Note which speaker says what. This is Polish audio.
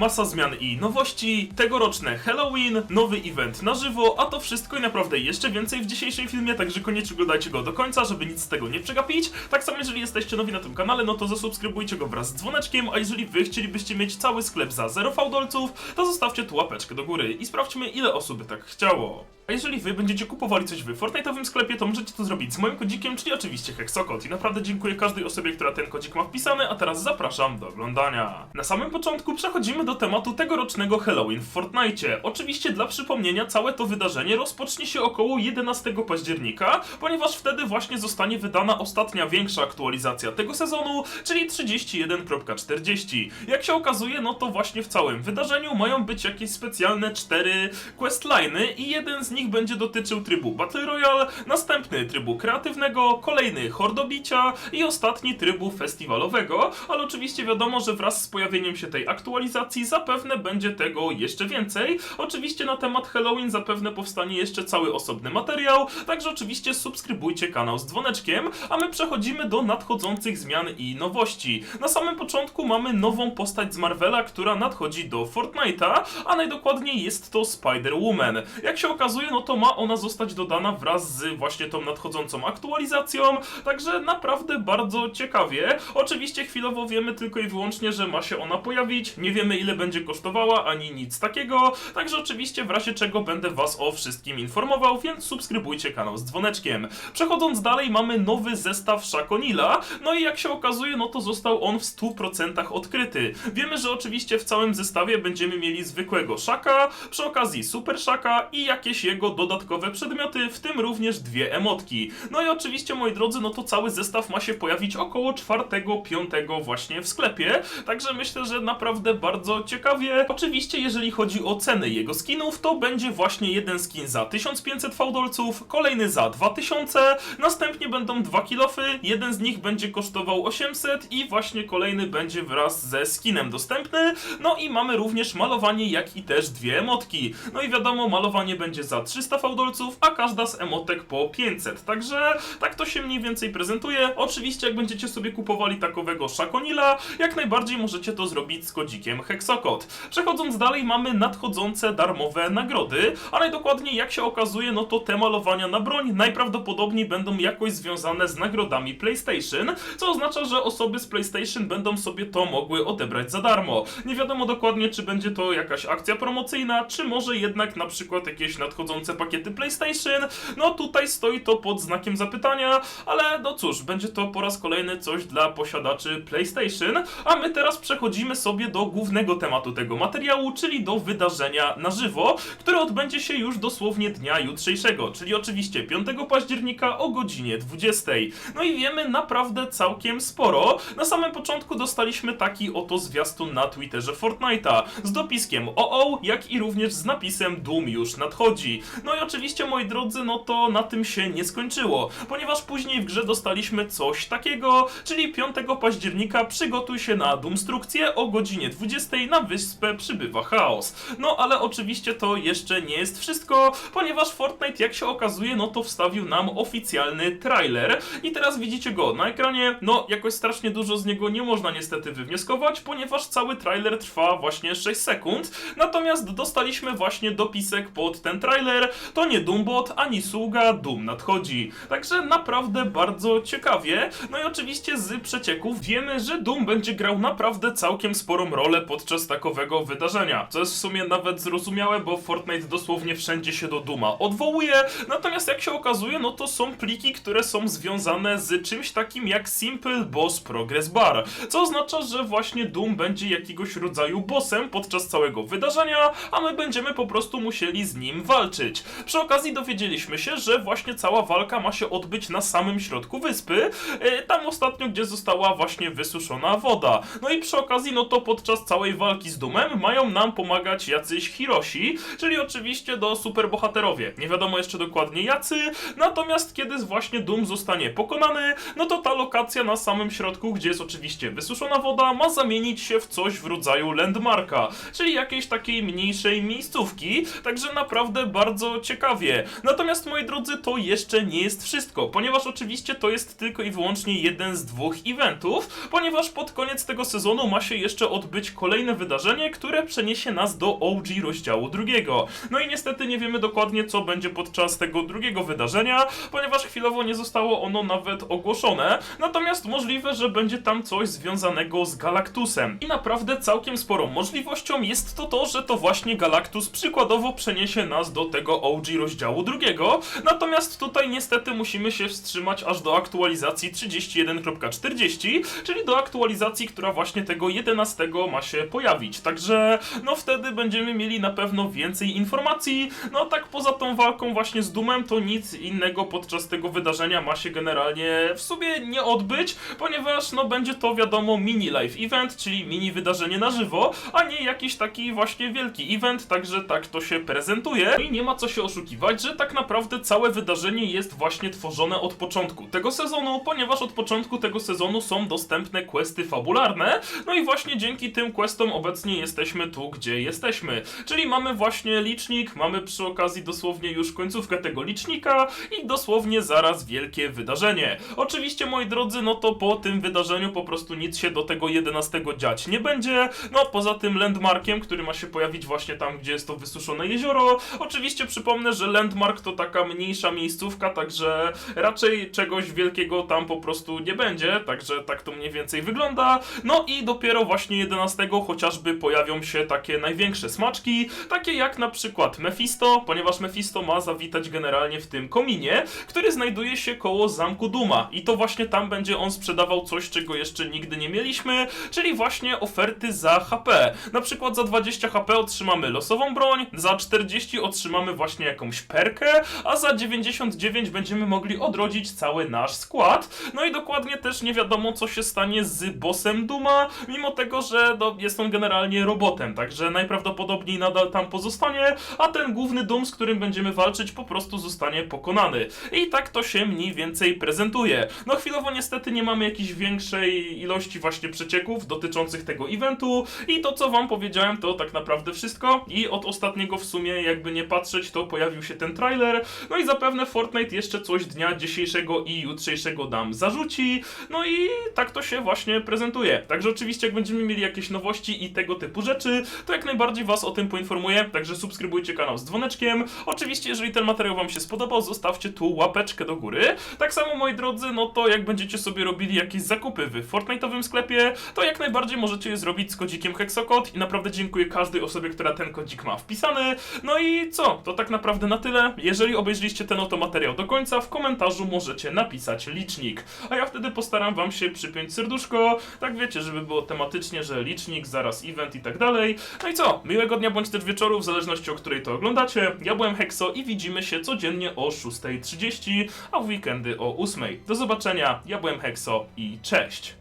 Speaker 1: masa zmian i nowości, tegoroczne Halloween, nowy event na żywo, a to wszystko i naprawdę jeszcze więcej w dzisiejszym filmie, także koniecznie oglądajcie go do końca, żeby nic z tego nie przegapić. Tak samo jeżeli jesteście nowi na tym kanale, no to zasubskrybujcie go wraz z dzwoneczkiem, a jeżeli wy chcielibyście mieć cały sklep za 0 fałdolców, to zostawcie tu łapeczkę do góry i sprawdźmy ile osób by tak chciało. A jeżeli wy będziecie kupowali coś w Fortnite'owym sklepie, to możecie to zrobić z moim kodzikiem, czyli oczywiście Hexokod. I naprawdę dziękuję każdej osobie, która ten kodzik ma wpisany, a teraz zapraszam do oglądania. Na samym początku przechodzimy do tematu tegorocznego Halloween w Fortnite. Oczywiście dla przypomnienia, całe to wydarzenie rozpocznie się około 11 października, ponieważ wtedy właśnie zostanie wydana ostatnia większa aktualizacja tego sezonu, czyli 31.40. Jak się okazuje, no to właśnie w całym wydarzeniu mają być jakieś specjalne cztery questliny i jeden z nich będzie dotyczył trybu Battle Royale, następny trybu kreatywnego, kolejny hordobicia i ostatni trybu festiwalowego, ale oczywiście wiadomo, że wraz z pojawieniem się tej aktualizacji zapewne będzie tego jeszcze więcej. Oczywiście na temat Halloween zapewne powstanie jeszcze cały osobny materiał, także oczywiście subskrybujcie kanał z dzwoneczkiem, a my przechodzimy do nadchodzących zmian i nowości. Na samym początku mamy nową postać z Marvela, która nadchodzi do Fortnite'a, a najdokładniej jest to Spider-Woman. Jak się okazuje, no to ma ona zostać dodana wraz z właśnie tą nadchodzącą aktualizacją, także naprawdę bardzo ciekawie. Oczywiście chwilowo wiemy tylko i wyłącznie, że ma się ona pojawić, nie wiemy ile będzie kosztowała, ani nic takiego, także oczywiście w razie czego będę was o wszystkim informował, więc subskrybujcie kanał z dzwoneczkiem. Przechodząc dalej, mamy nowy zestaw Shaconila, no i jak się okazuje, no to został on w 100% odkryty. Wiemy, że oczywiście w całym zestawie będziemy mieli zwykłego Shaka, przy okazji Super Shaka i jakieś dodatkowe przedmioty, w tym również dwie emotki. No i oczywiście, moi drodzy, no to cały zestaw ma się pojawić około 4-5 właśnie w sklepie, także myślę, że naprawdę bardzo ciekawie. Oczywiście, jeżeli chodzi o ceny jego skinów, to będzie właśnie jeden skin za 1500 fałdolców, kolejny za 2000, następnie będą dwa kilofy, jeden z nich będzie kosztował 800 i właśnie kolejny będzie wraz ze skinem dostępny. No i mamy również malowanie, jak i też dwie emotki. No i wiadomo, malowanie będzie za 300 fałdolców, a każda z emotek po 500. Także tak to się mniej więcej prezentuje. Oczywiście, jak będziecie sobie kupowali takowego Shaconila, jak najbardziej możecie to zrobić z kodzikiem Hexokod. Przechodząc dalej, mamy nadchodzące darmowe nagrody, a najdokładniej jak się okazuje, no to te malowania na broń najprawdopodobniej będą jakoś związane z nagrodami PlayStation, co oznacza, że osoby z PlayStation będą sobie to mogły odebrać za darmo. Nie wiadomo dokładnie, czy będzie to jakaś akcja promocyjna, czy może jednak na przykład jakieś nadchodzące pakiety PlayStation. No tutaj stoi to pod znakiem zapytania, ale no cóż, będzie to po raz kolejny coś dla posiadaczy PlayStation. A my teraz przechodzimy sobie do głównego tematu tego materiału, czyli do wydarzenia na żywo, które odbędzie się już dosłownie dnia jutrzejszego, czyli oczywiście 5 października o godzinie 20. No i wiemy naprawdę całkiem sporo. Na samym początku dostaliśmy taki oto zwiastun na Twitterze Fortnite'a z dopiskiem OO, jak i również z napisem Doom już nadchodzi. No i oczywiście, moi drodzy, no to na tym się nie skończyło, ponieważ później w grze dostaliśmy coś takiego, czyli 5 października przygotuj się na Doomstrukcję o godzinie 20 na wyspę przybywa chaos. No ale oczywiście to jeszcze nie jest wszystko, ponieważ Fortnite, jak się okazuje, no to wstawił nam oficjalny trailer i teraz widzicie go na ekranie. No, jakoś strasznie dużo z niego nie można niestety wywnioskować, ponieważ cały trailer trwa właśnie 6 sekund. Natomiast dostaliśmy właśnie dopisek pod ten trailer. To nie Doombot, ani sługa, Doom nadchodzi. Także naprawdę bardzo ciekawie. No i oczywiście z przecieków wiemy, że Doom będzie grał naprawdę całkiem sporą rolę podczas takowego wydarzenia. Co jest w sumie nawet zrozumiałe, bo Fortnite dosłownie wszędzie się do Duma odwołuje. Natomiast jak się okazuje, no to są pliki, które są związane z czymś takim jak Simple Boss Progress Bar. Co oznacza, że właśnie Doom będzie jakiegoś rodzaju bossem podczas całego wydarzenia, a my będziemy po prostu musieli z nim walczyć. Przy okazji dowiedzieliśmy się, że właśnie cała walka ma się odbyć na samym środku wyspy, e, tam ostatnio, gdzie została właśnie wysuszona woda. No i przy okazji, no to podczas całej walki z Doomem mają nam pomagać jacyś Hiroshi, czyli oczywiście do superbohaterowie. Nie wiadomo jeszcze dokładnie jacy, natomiast kiedy właśnie Doom zostanie pokonany, no to ta lokacja na samym środku, gdzie jest oczywiście wysuszona woda, ma zamienić się w coś w rodzaju landmarka, czyli jakiejś takiej mniejszej miejscówki, także naprawdę bardzo bardzo ciekawie. Natomiast moi drodzy, to jeszcze nie jest wszystko, ponieważ oczywiście to jest tylko i wyłącznie jeden z dwóch eventów, ponieważ pod koniec tego sezonu ma się jeszcze odbyć kolejne wydarzenie, które przeniesie nas do OG rozdziału drugiego. No i niestety nie wiemy dokładnie, co będzie podczas tego drugiego wydarzenia, ponieważ chwilowo nie zostało ono nawet ogłoszone. Natomiast możliwe, że będzie tam coś związanego z Galactusem. I naprawdę całkiem sporą możliwością jest to to, że to właśnie Galactus przykładowo przeniesie nas do tego OG rozdziału drugiego. Natomiast tutaj niestety musimy się wstrzymać aż do aktualizacji 31.40, czyli do aktualizacji, która właśnie tego 11 ma się pojawić. Także no wtedy będziemy mieli na pewno więcej informacji. No tak poza tą walką właśnie z Doomem, to nic innego podczas tego wydarzenia ma się generalnie w sumie nie odbyć, ponieważ no będzie to wiadomo mini live event, czyli mini wydarzenie na żywo, a nie jakiś taki właśnie wielki event, także tak to się prezentuje. I nie ma co się oszukiwać, że tak naprawdę całe wydarzenie jest właśnie tworzone od początku tego sezonu, ponieważ od początku tego sezonu są dostępne questy fabularne, no i właśnie dzięki tym questom obecnie jesteśmy tu, gdzie jesteśmy. Czyli mamy właśnie licznik, mamy przy okazji dosłownie już końcówkę tego licznika i dosłownie zaraz wielkie wydarzenie. Oczywiście, moi drodzy, no to po tym wydarzeniu po prostu nic się do tego 11 dziać nie będzie. No poza tym landmarkiem, który ma się pojawić właśnie tam, gdzie jest to wysuszone jezioro. Oczywiście przypomnę, że landmark to taka mniejsza miejscówka, także raczej czegoś wielkiego tam po prostu nie będzie, także tak to mniej więcej wygląda. No i dopiero właśnie 11 chociażby pojawią się takie największe smaczki, takie jak na przykład Mephisto, ponieważ Mephisto ma zawitać generalnie w tym kominie, który znajduje się koło zamku Duma i to właśnie tam będzie on sprzedawał coś, czego jeszcze nigdy nie mieliśmy, czyli właśnie oferty za HP. Na przykład za 20 HP otrzymamy losową broń, za 40 otrzymamy właśnie jakąś perkę, a za 99 będziemy mogli odrodzić cały nasz skład. No i dokładnie też nie wiadomo, co się stanie z bossem Duma, mimo tego, że no, jest on generalnie robotem, także najprawdopodobniej nadal tam pozostanie, a ten główny Doom, z którym będziemy walczyć, po prostu zostanie pokonany. I tak to się mniej więcej prezentuje. No chwilowo niestety nie mamy jakiejś większej ilości właśnie przecieków dotyczących tego eventu i to, co wam powiedziałem, to tak naprawdę wszystko i od ostatniego w sumie, jakby nie patrzeć, to pojawił się ten trailer, no i zapewne Fortnite jeszcze coś dnia dzisiejszego i jutrzejszego nam zarzuci, no i tak to się właśnie prezentuje. Także oczywiście, jak będziemy mieli jakieś nowości i tego typu rzeczy, to jak najbardziej was o tym poinformuję, także subskrybujcie kanał z dzwoneczkiem. Oczywiście, jeżeli ten materiał wam się spodobał, zostawcie tu łapeczkę do góry. Tak samo, moi drodzy, no to jak będziecie sobie robili jakieś zakupy w Fortnite'owym sklepie, to jak najbardziej możecie je zrobić z kodzikiem Hexokod i naprawdę dziękuję każdej osobie, która ten kodzik ma wpisany. No i co? To tak naprawdę na tyle. Jeżeli obejrzeliście ten oto materiał do końca, w komentarzu możecie napisać licznik, a ja wtedy postaram wam się przypiąć serduszko, tak wiecie, żeby było tematycznie, że licznik, zaraz event i tak dalej. No i co? Miłego dnia bądź też wieczoru, w zależności o której to oglądacie. Ja byłem Hexo i widzimy się codziennie o 6.30, a w weekendy o 8.00. Do zobaczenia, ja byłem Hexo i cześć!